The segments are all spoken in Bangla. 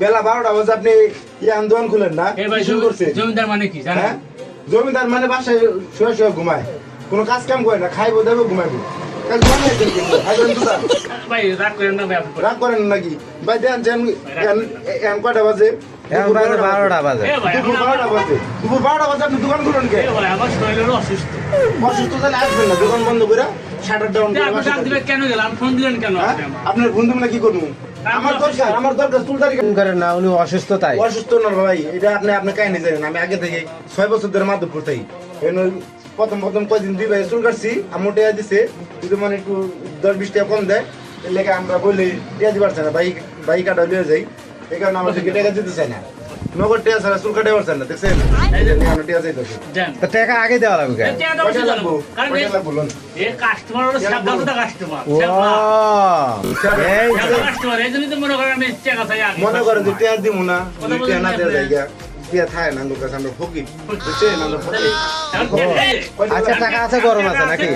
বেলা বারোটা বাজে আপনি ইয়ে আন্দোলন খুলেন না? এই শুরু করছে? জমিদার মানে কি জানেন? হ্যাঁ? জমিদার মানে বাসায় শুয়ে শুয়ে ঘুমায়। কোনো কাজ কাম করে না খাইবো দেবো ঘুমাইবো। রাগ করেন না নাকি? ভাই দেন কয়টা বাজে? এখন দুপুর বাজে বারোটা বাজে। দুপুর বারোটা বাজে। দুপুর বারোটা বাজে আপনি দোকান খুলুন কে? অসুস্থ। অসুস্থ তাহলে আসবেন না দোকান বন্ধ করে শাটার ডাউন করে। কেন গেলাম ফোন দিলেন কেন হ্যাঁ? আপনার বন্ধু মিলে কি করব? আমার দরকার আমার দরকার চুল করেন না উনি অসুস্থ তাই। অসুস্থ না ভাই এটা আপনি আপনি কাহিনী জানেন আমি আগে থেকে ছয় বছর ধরে মাধবপুর থাকি প্রথম প্রথম কয়দিন দুই ভাই চুল কাটছি আম্মু টেয়া দিছে যদি মানে একটু দশ বিশ টাকা কম দেয় এর লেগে আমরা বলি টেয়া দিতে না বাইক বাইক কাটা লিয়ে যাই এই কারণে আমাদের টাকা দিতে চাই না। নগদ টেয়া ছাড়া চুল কাটে পারছেন না দেখছেন? এই জন্য আমরা টেয়া চাইতেছি তো টাকা আগে দেওয়া লাগবে কেন? টাকা দাও, কয়টা টাকা লাগবো কারণ কয়টা এই- লাগবো লোন। এ কাস্টমার হলো সাবধানতা কাস্টমার ও এই কাস্টমার এই জন্যই তো মনে করেন আমি টাকা চাই আগে মনে করেন যে টেয়া দিব না কথা টেয়া না বলেন দেওয়া না যায় গা। টেয়া থাকে না আমরা ফকির। বুঝছেন? আমরা ফকির। এখন টাকা- এই, কয়টা আচ্ছা টাকা আছে গরম আছে নাকি?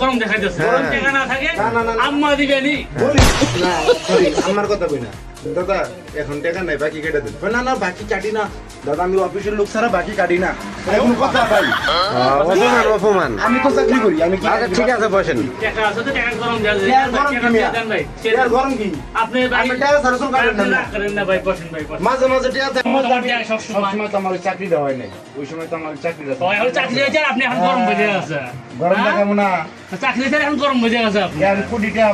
গরম দেখাইতেছে। হ্যাঁ। গরম টাকা না থাকে না, না, না, না। আম্মা দিবেনি বলি না সরি আমার কথা কই না? দাদা এখন টাকা নাই বাকি কেটে দেন। না না বাকি কাটি না। দাদা আমি অফিসের লোক ছাড়া বাকি কাটি না। এখন কথা ভাই আহ, অপমান অপমান। আমি তো চাকরি করি? আমি কি আচ্ছা ঠিক আছে বসেন। টাকা আছে তো টাকা গরম দেওয়া। গরম কি দেন ভাই গরম কি? আপনি ভাই আপনি টাকা ছাড়া কাটেন না। করেন না ভাই বসেন ভাই বসেন। মাঝে মাঝে টেকা টাকা সবসময়- সবসময় তো আমার চাকরি দেওয়া হয় নাই। ওই সময় তো আমার চাকরি তো এখন চাকরি হয়েছে আপনি এখন গরম বেজে আছে গরম হ্যাঁ? না। চাকরি এখন গরম বেজে আছে আপনি। কোটি টাকা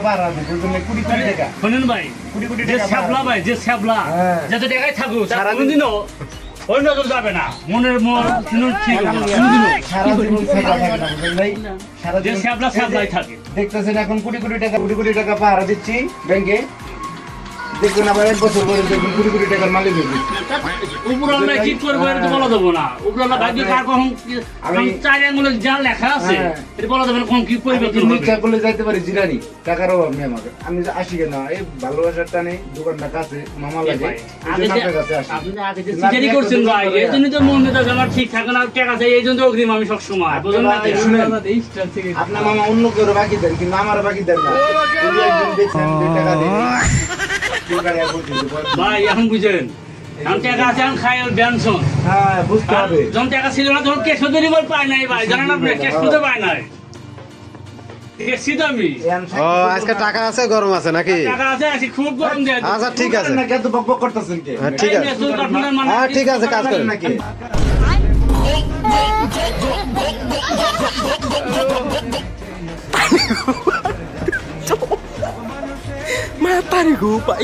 কোটি কোটি টাকা। শোনেন ভাই কোটি কোটি টাকা ভাই যে শ্যাবলা হ্যাঁ। যাতে দেখাই থাকুক কোনোদিনও ওই নজর যাবে না। মনের মন শুনুন ঠিক সারা জীবন শ্যাবলা শ্যাবলাই থাকে। দেখতেছেন এখন কোটি কোটি টাকা কোটি কোটি টাকা পাহারা দিচ্ছি ব্যাংকে। দেখবেন আবার এক বছর পরে দেখবেন কোটি কোটি টাকার মালিক হয়ে গেছি। উপরাল্লা কি করব এটা বলা দেবো না। উপরাল্লা ভাগ্য কার কখন আমি- আমি চার আঙ্গুলে যা লেখা আছে। এটা বলা দেবে না কি আমি পরিবর্তন ইচ্ছা করলে যাইতে পারি জিরানি। টাকার অভাব নেই আমাকে আমি আসি কেন? এই ভালোবাসার টানে দোকানটা কাছে মামা লাগে। ভাই, এই আগে জন্য যে- আপনার আপনি যে আগে যে না, সিজারি আপনি করছেন ভাই এই জন্য তো মন মেজাজ আমার ঠিক থাকে না টাকা চাই এই জন্য অগ্রিম আমি সবসময়। বুঝলেন না আপনার মামা অন্য কেউ বাকি দেন কিন্তু আমার বাকি দেন না। টাকা ভাই এখন বুঝেন। এখন টাকা আছে এখন খাই আর ব্যঞ্জন হ্যাঁ বুঝতে হবে। যখন টাকা ছিল না তখন কেশ পদ্ধতি পায় নাই ভাই। জানেন আপনি কেশ পদ্ধতি পায় নাই। ও আজকে টাকা আছে গরম আছে নাকি? টাকা আছে আছি খুব গরম দেয় আচ্ছা ঠিক আছে। না করতেছেন কে? হ্যাঁ, ঠিক আছে। হ্যাঁ ঠিক আছে কাজ করেন। নাকি.